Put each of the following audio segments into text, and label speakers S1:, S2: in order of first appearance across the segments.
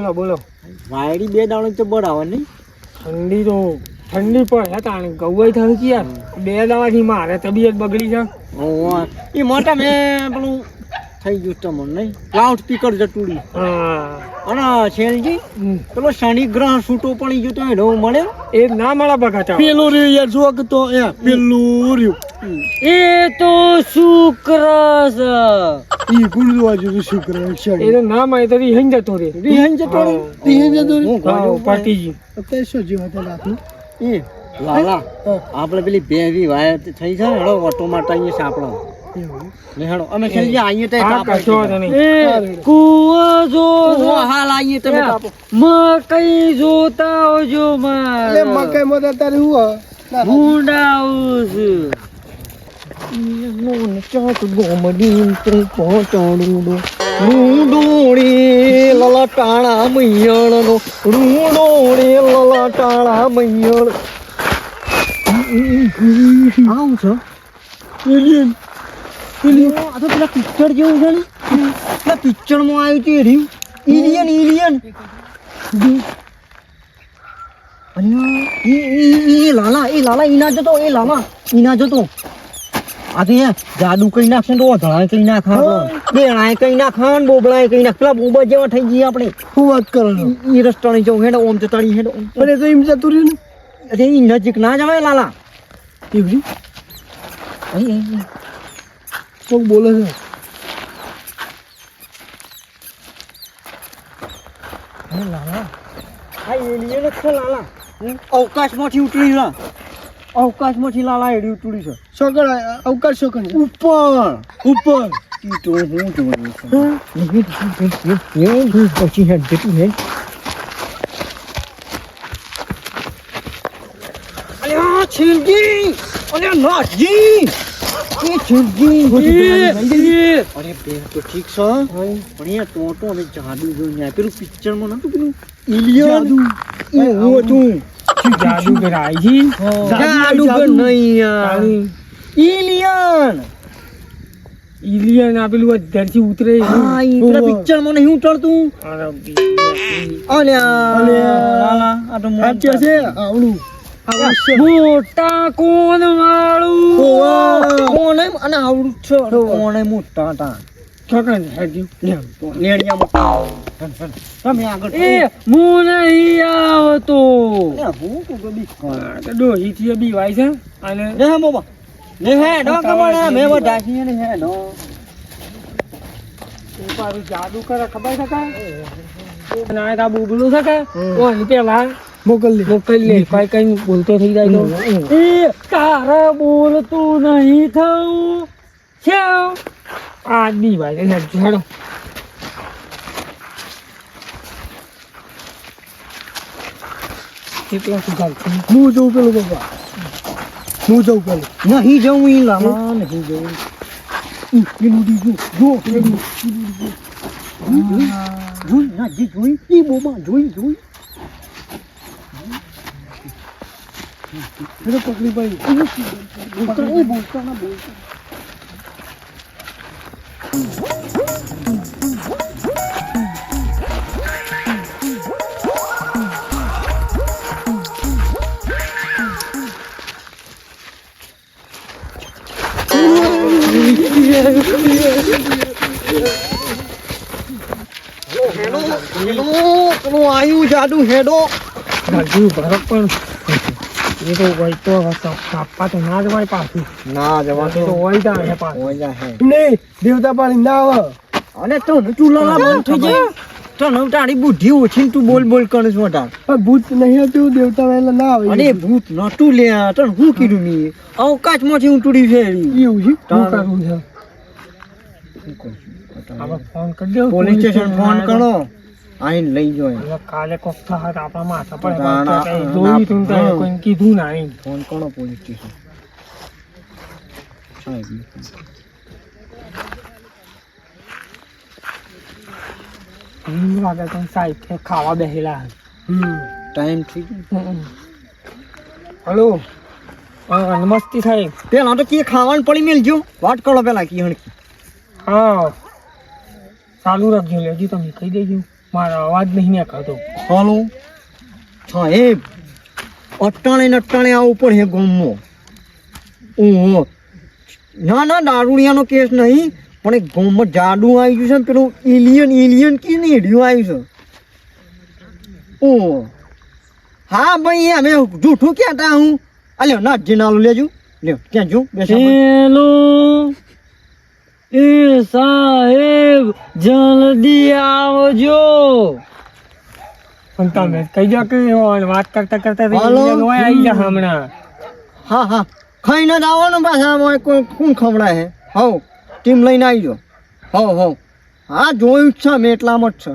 S1: બોલો બોલો.
S2: વાયડી બે દાણો તો બરાબર નહીં.
S1: ઠંડી તો ઠંડી પણ હે તાણ ગવાઈ થઈ કે યાર? બે દાવાથી મારે તબિયત બગડી છે.
S2: એ મોટા મેં પેલું થઈ ગયું તમને લાઉડ સ્પીકર જટુડી
S1: હા.
S2: અને
S1: હમ.
S2: પેલો શનિ ગ્રહ છૂટો પડી ગયો તો એનો મળે.
S1: એ ના મળે બગાતા
S2: પેલું રહ્યું યાર જો કે તો એ પેલું રહ્યું.
S1: એ તો શુક્ર છે
S2: ઈ ગુરુવાજુ શુક્ર
S1: એ તો ના મળે તો રિહન જતો રે?
S2: રિહન જતો રે? રિહન જતો રે?
S1: હું ગાડું પાટી ગયું.
S2: અત્યારે શું જીવ હતા રાતનું? એ લાલા આપણે પેલી બેવી વાય થઈ છે ને ઓટો માટે અહીંયા સાપડો ને અમે ખેલજી આઈએ તે કાપો
S1: કશો નહીં.
S2: એ,
S1: કુવો જો
S2: હાલ આઈએ તમે. કાપો
S1: મકઈ જોતા આવજો મારે.
S2: માં અત્યારે હું
S1: ભૂંડાવું પહોંચાડું
S2: રૂડોળી લલટાણા મૈયણનો. રૂડોળી લલટાણા મૈયણ. આવું છો? એલિયન આ તો પેલા પિક્ચર જેવું છે ને? પેલા પિક્ચરમાં આવ્યું છે લાલા એ લાલા ઈના જતો એ લાલા ઈના જતો. આ તો જાદુ કરી નાખશે તો ધડાય કરી નાખા બેણાય કઈ નાખા ને બોબડાય કરી નાખ. પેલા બોબા જેવા થઈ જઈએ આપણે. શું વાત કરો એ રસ્તાની જવું હેડો ઓમ જતાડી હેડો. અરે તો એમ જતું રહ્યું ને? અરે નજીક ના જવાય લાલા. એવું શું બોલે છે. અવકાશમાંથી ઉતરી છે. અવકાશમાંથી લાલા એડી ઉતરી છે.
S3: છોકરા અવકાશ છોકરા
S2: ઉપર ઉપર. પછી હેડ જતું હેડ અલ્યા છીલજી! અલ્યા નાથજી! એ છીલજી અરે બેન તો ઠીક છે પણ યાર તો તો જાદુ જોઈને આ પેલું પિક્ચરમાં નતું પેલું? ઇલિયન એ હું હતું.
S1: જાદુ કરાય
S2: જાદુગર નહીં યાર. ઇલિયન
S1: ઇલિયન આપેલું ધરતી ઉતરે
S2: હા ઈ પેલા પિક્ચરમાં નહીં ઉતરતું.
S1: અરે બી-
S2: આ તો
S3: સાચે છે. આવડું.
S1: મોટા કોણ? વાળું
S2: કોણે અને આવડું છે કોણ મોટા તા
S1: જાદુ કરે ખબર છે કાંઈ? ના તા બુબલું છે કે? પેલા
S3: મોકલી
S1: મોકલી લે કઈ કઈ બોલતો થઈ જાય તો એ તારે બોલતું નહીં થવું છે આ દી ભાઈ એને ઝેડો કેટલા સુધાર છે
S3: હું જઉં પેલું બાબા હું જઉં પેલું
S2: નહીં જવું ઈ લાલા નહીં જવું ઈ પેલું દીધું જો પેલું જોઈ ના જી જોઈ ઈ બોબા જોઈ જોઈ
S3: પેલો પકડી ભાઈ
S2: બોલતા એ બોલતા ના બોલતા હેડો હેડો. પેલું આયુ જાડુ હેડો
S1: ભરત પણ એ તો હોય તો કાપવા તો ના જ પાછું.
S2: ના જવા
S1: તો હોય જાય પાછું.
S2: ઓજા હે
S3: નહીં દેવતા પાણી ના આવે.
S2: અને તો તું લાલા બંધ થઈ જાય. તો નવ તારી બુદ્ધિ ઓછી તું બોલ બોલ કરે છો
S3: તા ભૂત નહીં હતું દેવતા વેલા ના આવે.
S2: અરે ભૂત નતું લે તને હું કીધું મી? અવકાશમાંથી ઉતરી છે એરી.
S3: એવું છે?
S1: શું કરવું છે? ફોન કરી દો
S2: પોલીસ સ્ટેશન ફોન કરો. આઈને લઈ જાય
S1: કાલે કોક હતા આપણા માથા પર કઈ તું તો કોઈ કીધું ના નહીં.
S2: ફોન કરો પોલીસ સ્ટેશન સાહેબ
S1: હમ, વાગે તો સાહેબ કે ખાવા બેસેલા
S2: ટાઈમ થઈ ગયો
S1: હલો. નમસ્તે સાહેબ.
S2: પેલા તો કે ખાવાનું પડી મેલજો વાત કરો પેલા કી. હણકી
S1: હા. ચાલુ રાખજો લેજો તમે કહી દેજો. મારો અવાજ નહીં નીકળતો
S2: હાલો? સાહેબ અટાણે ને અટાણે આવવું પડે ગમો ઓહો. ના ના દારૂડિયાનો કેસ નહીં પણ એક ગોમમાં જાડુ આવી ગયું છે ને પેલું એલિયન એલિયન કે નેડિયું આવ્યું છે. ઓહો. હા ભાઈ અમે જૂઠું ક્યાં હતા હું. અલ્યો ના જીનાલું લેજો. લ્યો ક્યાં જો બેસો.
S1: એ સાહેબ જલ્દી આવજો. પણ તમે કઈ કે વાત કરતા કરતા. આવી જા હમણાં.
S2: હા હા. ખાઈને જ આવવાનું પાછા કોણ ખવડાય હે. હવ ટીમ લઈને આવી જાઓ હવ હવ. હા જોયું જ છે મેં એટલામાં જ છે.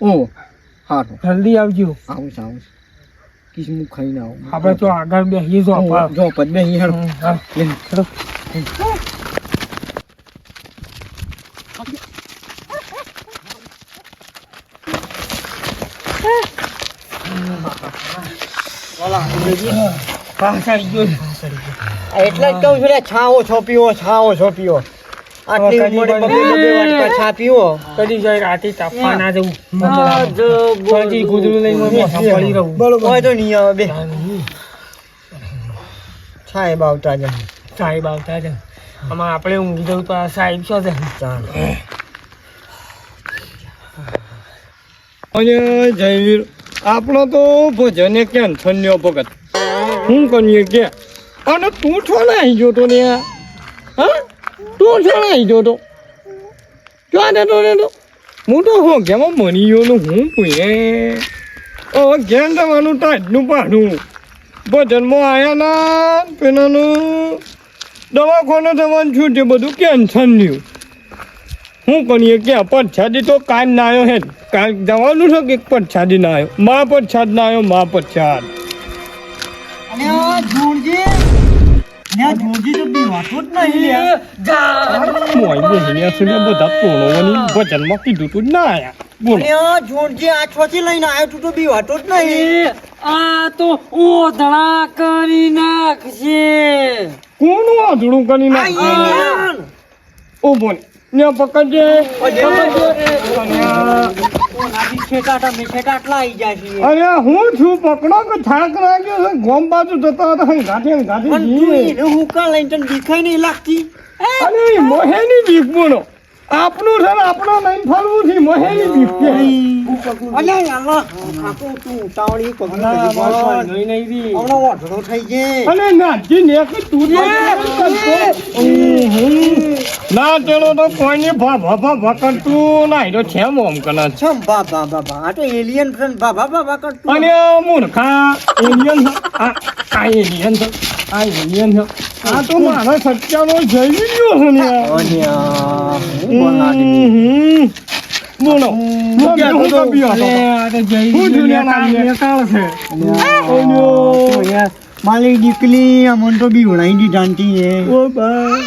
S2: ઓ સારું
S1: જલ્દી આવજો.
S2: આવું છે આવું છે. કિસમું ખાઈને આવું.
S1: આપણે તો આગળ બેસીએ જો
S2: જો પદ બે હેડ
S1: હા પાછા આવી ગયો
S2: એટલે જ કહું છું છાવો છો પીવો છાવો છો પીવો. આટલી ઉંમરે બબે બબે વાટકા છા પીવો.
S1: કદી જાય રાતે તાપવા ના જવું
S2: ના
S1: ગુદરું લઈને મોઢા પડી રહું.
S2: હોય તો નહીં આવે બે. સાહેબ આવતા જ
S1: સાહેબ આવતા છે આમાં આપણે ઊંઘી જવું તો સાહેબ છે?
S2: ચાલ.
S4: અને જયવીર આપણો તો ભજને ક્યાં થન્યો ભગત. હું કરીએ કે અને તું છોડે આવી ગયો તો ને હા? તું છોડે આવી ગયો તો? ક્યાં દેતો ને તો હું તો હો કેમાં મની ગયો ને હું પૂછે ઓ ઘેર જવાનું ટાઈટનું પાડું ભજનમાં આવ્યા ના પેલાનું દવાખાને જવાનું છું તે બધું કેન્સલ થયું. હું કરીએ કે છાદી તો કાન ના આવ્યો હે. કાલ જવાનું છે કે ના આવ્યો મા પછાડ ના આવ્યો મા
S2: પણ છાદ ને આ જોડજી તો બીવાતો જ નહીં લ્યા.
S4: મોય બોલી અસલે બધા તોડવાની કીધું તું ના આયા.
S2: અને આ જોડજી આ છોથી લઈને આવ્યો તું તો બીવાતો જ નહીં.
S1: આ તો ઓધળા કરી નાખશે
S4: કોનું ઓધળું કરી
S2: આ
S4: ના ઓ બોલ. ને પકડજે અરે હું છું પકડો કે થાક લાગ્યો છે ગોમ બાજુ જતા હતા
S2: તું
S4: જીવે.
S2: એને હું કા લઈને તને દેખાય નહીં લાગતી.
S4: અરે મોહેની બીક બોલો આપણું છે ને આપણો નહીં ફરવું છે મોહેની બીક
S2: અલે અલ્લાહ કાકો તું ઉતાવળી પગલા બોલ.
S1: નહીં નહીં રી
S2: હમણાં વાઢડો થઈ ગયે.
S4: અને નાજી ને કે તું રે ના તેનો તો કોઈને ભા ભા ભા ભા કરતું ના એ છે મોમ કના.
S2: છે બા બા બા બા આ તો એલિયન ફ્રેન્ડ બા બા બા બા કરતું.
S4: અને મૂર્ખા એલિયન. આ આ એલિયન તો આ એલિયન આ તો મારા સચ્ચાનો જઈ ગયો છે ને. બોલો.
S2: મારી દીકરી અમન તો બી ઉડાઈ દી જાણતી હે
S4: ઓ બા.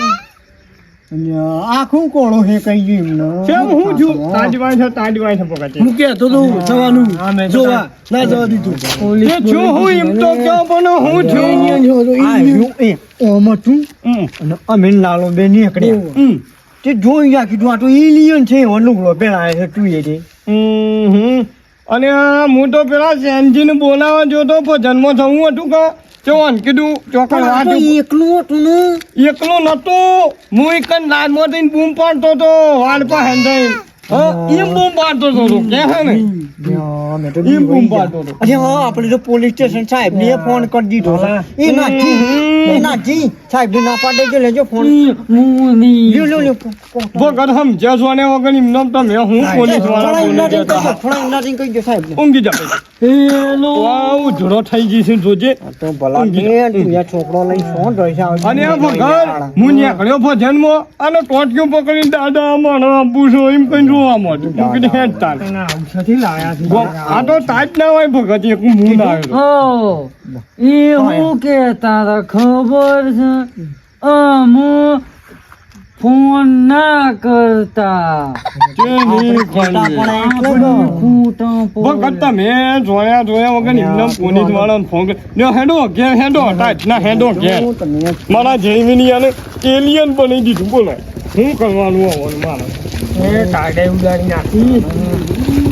S2: અલ્યા, આખું કોળો હે કઈ ગયું એમનો
S4: કેમ હું છું. તાજવાય છે તાજવાય છે પકડતી
S3: હું કે તો જવાનું
S1: તો
S3: જોવા ના જવા દીધું.
S4: એ જો હું એમ તો કે પણ હું છું?
S2: આ હું એ ઓમ તું અને અમે લાલો બે એકડે
S4: હમ.
S2: તે જોઈ યા કીધું આ તો એલિયન છે. લુગડો પેલા તું એ
S4: હમ. અને હું તો પેલા સેનજીને બોલાવવા જોતો પણ જન્મ થવું હતું કે? ચોન કીધું ચોકડ વાંચું
S2: એકલું હતું ને.
S4: એકલો નતો હું એક જ થઈને બૂમ પાડતો તો વાડ પર હેંધાઈ તો ને?
S2: તો પોલીસ સ્ટેશન સાહેબ ને ફોન કરી દીધો એ નાખી નાખી સાહેબ ને ના પાડે જો લેજો ફોન
S4: વગર સમજ્યા છો ને વગર એમને તમે હું પોલીસવાળા
S2: થોડા
S4: બોલી
S2: કહી દો, સાહેબ.
S4: ઊંઘી જા
S1: હેલો.
S4: વાવ ઉજળો થઈ ગઈ છે જોજે.
S2: તો ભલા કે યા છોકરો લઈ ફોન રહી છે
S4: અને આ ભગત હું નીકળ્યો ભજનમાં અને ટોટિયો પકડીને દાદા મને આપું છું એમ કઈ જોવા મળતું તું કીધું હેડ તાર.
S1: ઔષધિ લાયા છે
S4: આ તો તાજ ના હોય ભગત એક હું ના આવ્યો
S1: એ હું કે તારા ખબર છે? અમ ફોન ના કરતા.
S4: ભગત તમે જોયા જોયા વગર એમને પોલીસ વાળાને ફોન કર્યો હેડો ઘેર હેડો તાજ ના હેડો ઘેર.
S2: તમને
S4: મારા જૈમિની અને એલિયન બની દીધું બોલો શું કરવાનું આવવાનું મારે
S1: એ કાઢે ઉડાડી નાખી.